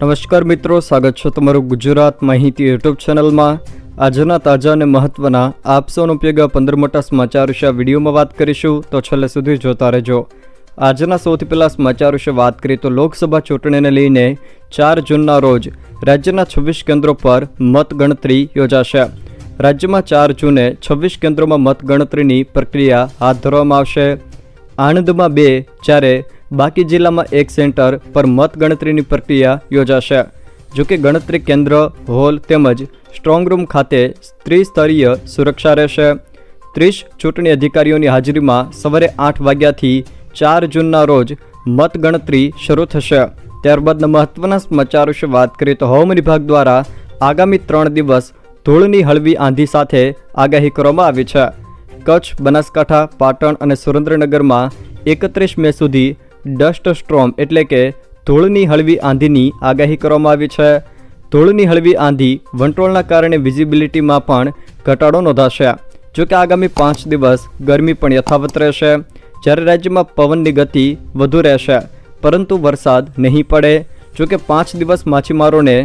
નમસ્કાર મિત્રો, સ્વાગત છે તમારું ગુજરાત માહિતી યુટ્યુબ ચેનલમાં. આજના તાજા અને મહત્વના આપસોનો ઉપયોગ પંદર મોટા સમાચાર વિશે વિડીયોમાં વાત કરીશું. તો છેલ્લે સુધી જોતા રહેજો. આજના સૌથી પહેલાં સમાચાર વિશે વાત કરીએ તો લોકસભા ચૂંટણીને લઈને ચાર જૂનના રોજ રાજ્યના છવ્વીસ કેન્દ્રો પર મતગણતરી યોજાશે. રાજ્યમાં ચાર જૂને છવ્વીસ કેન્દ્રોમાં મતગણતરીની પ્રક્રિયા હાથ ધરવામાં આવશે. આણંદમાં બે, જ્યારે બાકી જિલ્લામાં એક સેન્ટર પર મતગણતરીની પ્રક્રિયા યોજાશે. જોકે ગણતરી કેન્દ્ર, હોલ તેમજ સ્ટ્રોંગ રૂમ ખાતે ત્રિસ્તરીય સુરક્ષા રહેશે. ત્રીસ ચૂંટણી અધિકારીઓની હાજરીમાં સવારે આઠ વાગ્યાથી ચાર જૂનના રોજ મતગણતરી શરૂ થશે. ત્યારબાદના મહત્વના સમાચાર વિશે વાત કરીએ તો હવામાન વિભાગ દ્વારા આગામી ત્રણ દિવસ ધૂળની હળવી આંધી સાથે આગાહી કરવામાં આવી છે. કચ્છ, બનાસકાંઠા, પાટણ અને સુરેન્દ્રનગરમાં એકત્રીસ મે સુધી ડસ્ટ સ્ટ્રોમ એટલે કે ધૂળની હળવી આંધીની આગાહી કરવામાં આવી છે. ધૂળની હળવી આંધી વંટોળના કારણે વિઝિબિલિટીમાં પણ ઘટાડો નોંધાશે. જો કે આગામી પાંચ દિવસ ગરમી પણ યથાવત રહેશે. જ્યારે રાજ્યમાં પવનની ગતિ વધુ રહેશે, પરંતુ વરસાદ નહીં પડે. જો કે પાંચ દિવસ માછીમારોને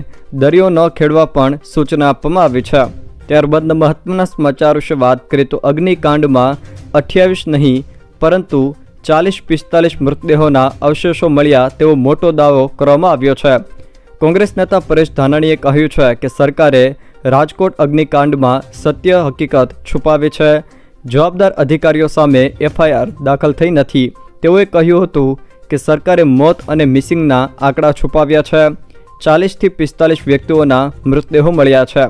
દરિયો ન ખેડવા પણ સૂચના આપવામાં આવી છે. ત્યારબાદના મહત્વના સમાચાર વિશે વાત કરીએ તો અગ્નિકાંડમાં અઠ્યાવીસ નહીં, પરંતુ ચાલીસ પિસ્તાલીસ મૃતદેહોના અવશેષો મળ્યા તેવો મોટો દાવો કરવામાં આવ્યો છે. કોંગ્રેસ નેતા પરેશ ધાનાણીએ કહ્યું છે કે સરકારે રાજકોટ અગ્નિકાંડમાં સત્ય હકીકત છુપાવી છે. જવાબદાર અધિકારીઓ સામે એફઆઈઆર દાખલ થઈ નથી. તેઓએ કહ્યું હતું કે સરકારે મોત અને મિસિંગના આંકડા છુપાવ્યા છે. ચાલીસથી પિસ્તાલીસ વ્યક્તિઓના મૃતદેહો મળ્યા છે.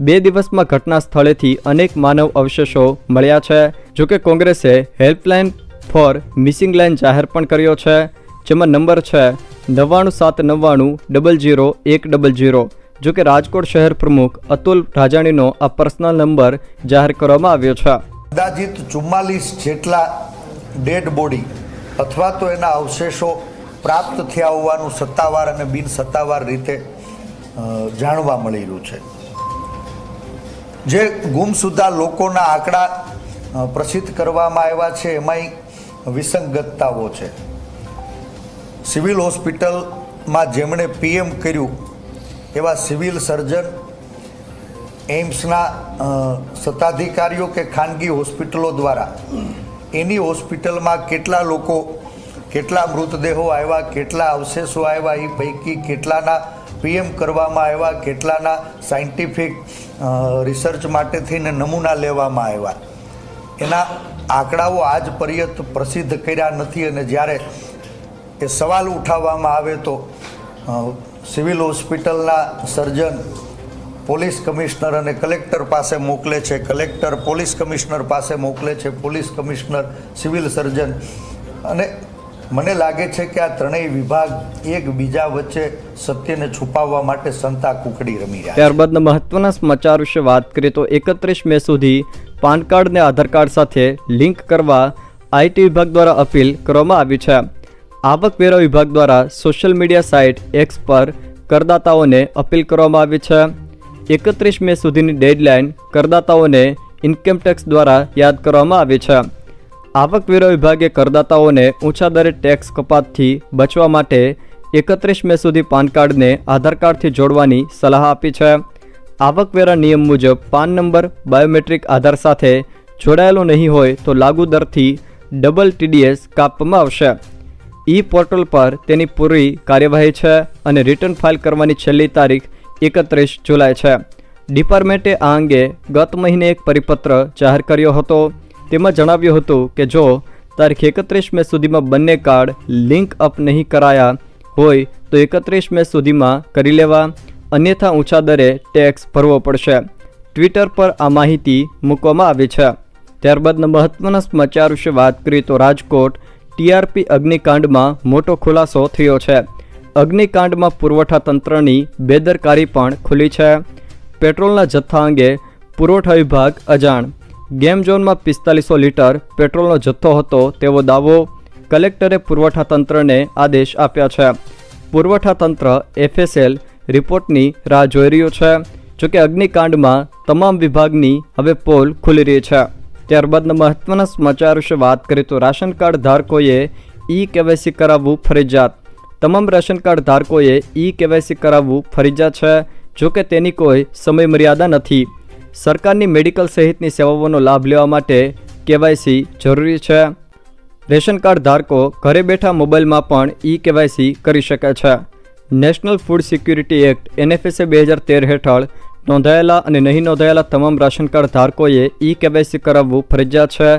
બે દિવસમાં ઘટના સ્થળેથી અનેક માનવ અવશેષો મળ્યા છે. જોકે કોંગ્રેસે હેલ્પલાઇન ફોર મિસિંગ લાઇન જાહેર પણ કર્યો છે. જેમાં નંબર છે નવ્વાણું સાત નવ્વાણું ડબલ જીરો એક ડબલ જીરો જો કે રાજકોટ શહેર પ્રમુખ અતુલ રાજાણીનો આ પર્સનલ નંબર જાહેર કરવામાં આવ્યો છે. અંદાજિત ચુમ્માલીસ જેટલા ડેડ બોડી અથવા તો એના અવશેષો પ્રાપ્ત થયા હોવાનું સત્તાવાર અને બિન સત્તાવાર રીતે જાણવા મળી રહ્યું છે. જે ગુમસુદા લોકોના આંકડા પ્રસિદ્ધ કરવામાં આવ્યા છે, એમાંય વિસંગતતાઓ છે. સિવિલ હોસ્પિટલમાં જેમણે પીએમ કર્યું એવા સિવિલ સર્જન એમ્સના સત્તાધિકારીઓ કે ખાનગી હોસ્પિટલો દ્વારા એની હોસ્પિટલમાં કેટલા લોકો, કેટલા મૃતદેહો આવ્યા, કેટલા અવશેષો આવ્યા એ પૈકી કેટલાના પીએમ કરવામાં આવ્યા, કેટલાના સાયન્ટિફિક રિસર્ચ માટે થઈને નમૂના લેવામાં આવ્યા. એના આંકડાઓ આજ પર્યંત પ્રસિદ્ધ કર્યા નથી અને જ્યારે એ સવાલ ઉઠાવવામાં આવે તો સિવિલ હોસ્પિટલના સર્જન, પોલીસ કમિશનર અને કલેક્ટર પાસે મોકલે છે. કલેક્ટર, પોલીસ કમિશનર પાસે મોકલે છે. Police commissioner, civil surgeon. અને મને લાગે છે કે આ ત્રણેય વિભાગ એકબીજા વચ્ચે સત્યને છુપાવવા માટે સંતા કુકડી રમી રહ્યા ત્યારબાદના મહત્વના સમાચાર વિશે વાત કરીએ તો એકત્રીસ મે સુધી પાન કાર્ડ અને આધાર કાર્ડ સાથે લિંક કરવા આઈટી વિભાગ દ્વારા અપીલ કરવામાં આવી છે. આવકવેરા વિભાગ દ્વારા સોશિયલ મીડિયા સાઇટ એક્સ પર કરદાતાઓને અપીલ કરવામાં આવી છે. એકત્રીસ મે સુધીની ડેડલાઇન કરદાતાઓને ઇન્કમટેક્સ દ્વારા યાદ કરવામાં આવી છે. આવકવેરા વિભાગે કરદાતાઓને ઊંચા દરે ટેક્સ કપાતથી બચવા માટે એકત્રીસ મે સુધી પાન કાર્ડને આધાર કાર્ડથી જોડવાની સલાહ આપી છે. આવકવેરા નિયમ મુજબ પાન નંબર, બાયોમેટ્રિક આધાર સાથે જોડાયેલો નહીં હોય તો લાગુ દરથી ડબલ ટીડીએસ કાપવામાં આવશે. ઈ પોર્ટલ પર તેની પૂરી કાર્યવાહી છે અને રિટર્ન ફાઇલ કરવાની છેલ્લી તારીખ એકત્રીસ જુલાઈ છે. ડિપાર્ટમેન્ટે આ અંગે ગત મહિને એક પરિપત્ર જાહેર કર્યો હતો. તેમાં જણાવ્યું હતું કે જો તારીખ એકત્રીસ મે સુધીમાં બંને કાર્ડ લિંક અપ નહીં કરાયા હોય તો એકત્રીસ મે સુધીમાં કરી લેવા. અન્યથા ઊંચા દરે ટેક્સ ભરવો પડશે. ટ્વિટર પર આ માહિતી મૂકવામાં આવી છે. ત્યારબાદના મહત્વના સમાચાર વિશે વાત કરીએ તો રાજકોટ ટીઆરપી અગ્નિકાંડમાં મોટો ખુલાસો થયો છે. અગ્નિકાંડમાં પુરવઠા તંત્રની બેદરકારી પણ ખુલી છે. પેટ્રોલના જથ્થા અંગે પુરવઠા વિભાગ અજાણ. ગેમ ઝોનમાં પિસ્તાલીસો લીટર પેટ્રોલનો જથ્થો હતો તેવો દાવો કલેક્ટરે પુરવઠા તંત્રને આદેશ આપ્યા છે. પુરવઠા તંત્ર એફએસએલ રિપોર્ટની રાહ જોઈ રહ્યું છે. જોકે અગ્નિકાંડમાં તમામ વિભાગની હવે પોલ ખુલી રહી છે. ત્યારબાદના મહત્વના સમાચાર વિશે વાત કરીએ તો રાશન કાર્ડ ધારકોએ ઈ કેવાયસી કરાવવું ફરજિયાત. તમામ રેશન કાર્ડ ધારકોએ ઈ કેવાયસી કરાવવું ફરજિયાત છે. જો કે તેની કોઈ સમય મર્યાદા નથી. સરકારની મેડિકલ સહિતની સેવાઓનો લાભ લેવા માટે કેવાયસી જરૂરી છે. રેશન કાર્ડ ધારકો ઘરે બેઠા મોબાઈલમાં પણ ઈ કેવાયસી કરી શકે છે. National food security act, NFSA બે હજાર તેર હેઠળ નોંધાયેલા અને નહીં નોંધાયેલા તમામ રાશન કાર્ડ ધારકોએ ઈ કેવાયસી કરાવવું ફરજિયાત છે.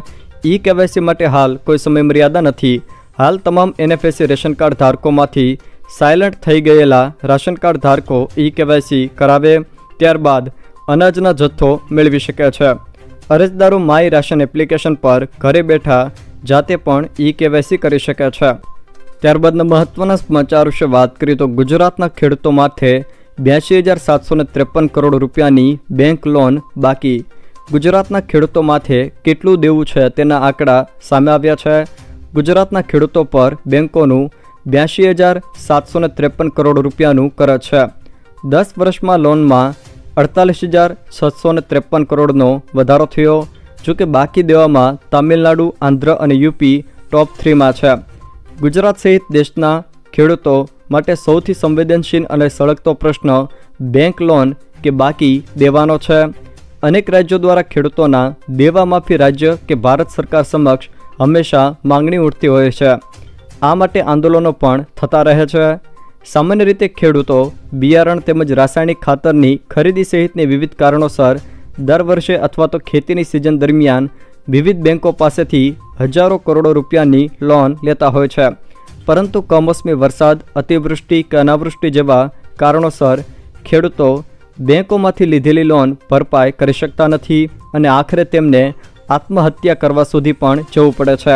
ઈ કેવાયસી માટે હાલ કોઈ સમય મર્યાદા નથી. હાલ તમામ એનએફએસસી રેશન કાર્ડ ધારકોમાંથી સાયલન્ટ થઈ ગયેલા રાશન કાર્ડ ધારકો ઈ કેવાયસી કરાવે, ત્યારબાદ અનાજના જથ્થો મેળવી શકે છે. અરજદારો માય રાશન એપ્લિકેશન પર ઘરે બેઠા જાતે પણ ઈ કેવાયસી કરી શકે છે. ત્યારબાદના મહત્વના સમાચાર વિશે વાત કરીએ તો ગુજરાતના ખેડૂતો માટે બ્યાસી હજાર સાતસો ત્રેપન કરોડ રૂપિયાની બેંક લોન બાકી. ગુજરાતના ખેડૂતો માથે કેટલું દેવું છે તેના આંકડા સામે આવ્યા છે. ગુજરાતના ખેડૂતો પર બેંકોનું બ્યાસી હજાર સાતસો ત્રેપન કરોડ રૂપિયાનું કરજ છે. દસ વર્ષમાં લોનમાં અડતાલીસ હજાર છસો ત્રેપન કરોડનો વધારો થયો જો કે બાકી દેવામાં તામિલનાડુ, આંધ્ર અને યુપી ટોપ થ્રીમાં છે. ગુજરાત સહિત દેશના ખેડૂતો માટે સૌથી સંવેદનશીલ અને સળગતો પ્રશ્ન બેંક લોન કે બાકી દેવાનો છે. અનેક રાજ્યો દ્વારા ખેડૂતોના દેવા માફી રાજ્ય કે ભારત સરકાર સમક્ષ હંમેશા માંગણી ઉઠતી હોય છે. આ માટે આંદોલનો પણ થતા રહે છે. સામાન્ય રીતે ખેડૂતો બિયારણ તેમજ રાસાયણિક ખાતરની ખરીદી સહિતની વિવિધ કારણોસર દર વર્ષે અથવા તો ખેતીની સિઝન દરમિયાન વિવિધ બેંકો પાસેથી હજારો કરોડો રૂપિયાની લોન લેતા હોય છે. પરંતુ કમોસમી વરસાદ, અતિવૃષ્ટિ કે અનાવૃષ્ટિ જેવા કારણોસર ખેડૂતો બેંકોમાંથી લીધેલી લોન ભરપાઈ કરી શકતા નથી અને આખરે તેમને આત્મહત્યા કરવા સુધી પણ જવું પડે છે.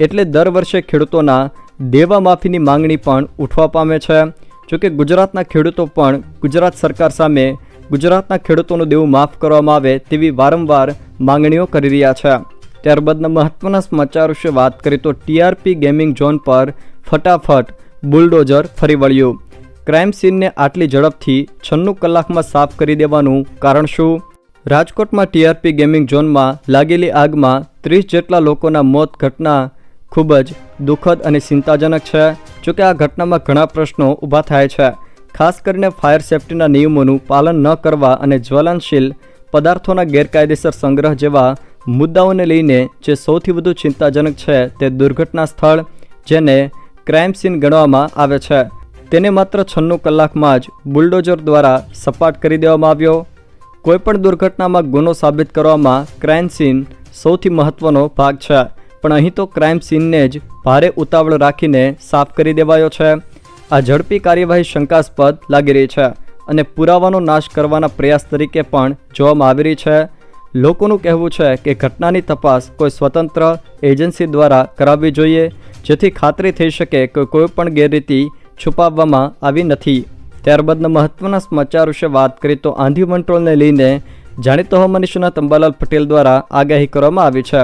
એટલે દર વર્ષે ખેડૂતોના દેવા માફીની માંગણી પણ ઉઠવા પામે છે. જોકે ગુજરાતના ખેડૂતો પણ ગુજરાત સરકાર સામે ગુજરાતના ખેડૂતોનું દેવું માફ કરવામાં આવે તેવી વારંવાર માંગણીઓ કરી રહ્યા છે. ત્યારબાદના મહત્વના સમાચાર વિશે વાત કરીએ તો ટીઆરપી ગેમિંગ ઝોન પર ફટાફટ બુલડોઝર ફરી વળ્યું. ક્રાઇમ સીનને આટલી ઝડપથી છન્નું કલાકમાં સાફ કરી દેવાનું કારણ શું? રાજકોટમાં ટીઆરપી ગેમિંગ ઝોનમાં લાગેલી આગમાં ત્રીસ જેટલા લોકોના મોત ઘટના ખૂબ જ દુઃખદ અને ચિંતાજનક છે. જોકે આ ઘટનામાં ઘણા પ્રશ્નો ઊભા થાય છે. ખાસ કરીને ફાયર સેફ્ટીના નિયમોનું પાલન ન કરવા અને જ્વલનશીલ પદાર્થોના ગેરકાયદેસર સંગ્રહ જેવા મુદ્દાઓને લઈને જે સૌથી વધુ ચિંતાજનક છે તે દુર્ઘટના સ્થળ જેને ક્રાઇમ સીન ગણવામાં આવે છે. તેને માત્ર છન્નું કલાકમાં જ બુલડોઝર દ્વારા સપાટ કરી દેવામાં આવ્યો. કોઈપણ દુર્ઘટનામાં ગુનો સાબિત કરવામાં ક્રાઇમ સીન સૌથી મહત્વનો ભાગ છે, પણ અહીં તો ક્રાઇમ સીનને જ ભારે ઉતાવળ રાખીને સાફ કરી દેવાયો છે. આ ઝડપી કાર્યવાહી શંકાસ્પદ લાગી રહી છે. અને પુરાવાનો નાશ કરવાના પ્રયાસ તરીકે પણ જોવામાં આવી રહી છે. લોકોનું કહેવું છે કે ઘટનાની તપાસ કોઈ સ્વતંત્ર એજન્સી દ્વારા કરાવવી જોઈએ, જેથી ખાતરી થઈ શકે કે કોઈ પણ ગેરરીતિ છુપાવવામાં આવી નથી. ત્યારબાદના મહત્વના સમાચાર વિશે વાત કરીએ તો આંધી વંટોળને લઈને જાણીતો હવામાન તંબાલાલ પટેલ દ્વારા આગાહી કરવામાં આવી છે.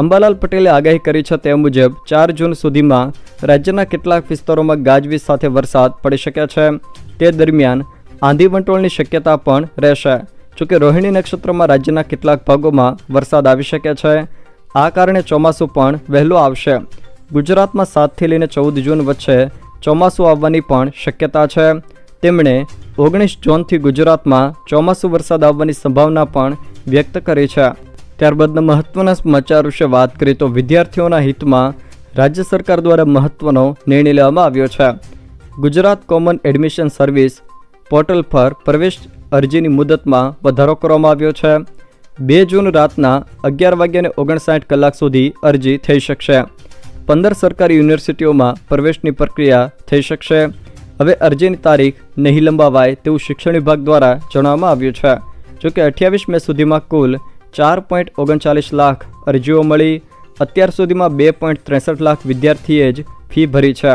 અંબાલાલ પટેલે આગાહી કરી છે તે મુજબ, ચાર જૂન સુધીમાં રાજ્યના કેટલાક વિસ્તારોમાં ગાજવીજ સાથે વરસાદ પડી શકે છે. તે દરમિયાન આંધી વંટોળની શક્યતા પણ રહેશે. જોકે રોહિણી નક્ષત્રમાં રાજ્યના કેટલાક ભાગોમાં વરસાદ આવી શકે છે. આ કારણે ચોમાસું પણ વહેલું આવશે. ગુજરાતમાં સાતથી લઈને ચૌદ જૂન વચ્ચે ચોમાસું આવવાની પણ શક્યતા છે. તેમણે ઓગણીસ જૂનથી ગુજરાતમાં ચોમાસું વરસાદ આવવાની સંભાવના પણ વ્યક્ત કરી છે. ત્યારબાદના મહત્વના સમાચાર વિશે વાત કરીએ તો વિદ્યાર્થીઓના હિતમાં રાજ્ય સરકાર દ્વારા મહત્વનો નિર્ણય લેવામાં આવ્યો છે. Gujarat common admission service portal પર પ્રવેશ અરજીની મુદતમાં વધારો કરવામાં આવ્યો છે. બે જૂન રાતના અગિયાર વાગ્યાને ઓગણસાઠ કલાક સુધી અરજી થઈ શકશે. પંદર સરકારી યુનિવર્સિટીઓમાં પ્રવેશની પ્રક્રિયા થઈ શકશે. હવે અરજીની તારીખ નહીં લંબાવાય તેવું શિક્ષણ વિભાગ દ્વારા જણાવવામાં આવ્યું છે. જોકે અઠ્યાવીસ મે સુધીમાં કુલ ચાર પોઈન્ટ ઓગણચાલીસ લાખ અરજીઓ મળી. અત્યાર સુધીમાં બે પોઈન્ટ ત્રેસઠ લાખ વિદ્યાર્થીએ જ ફી ભરી છે.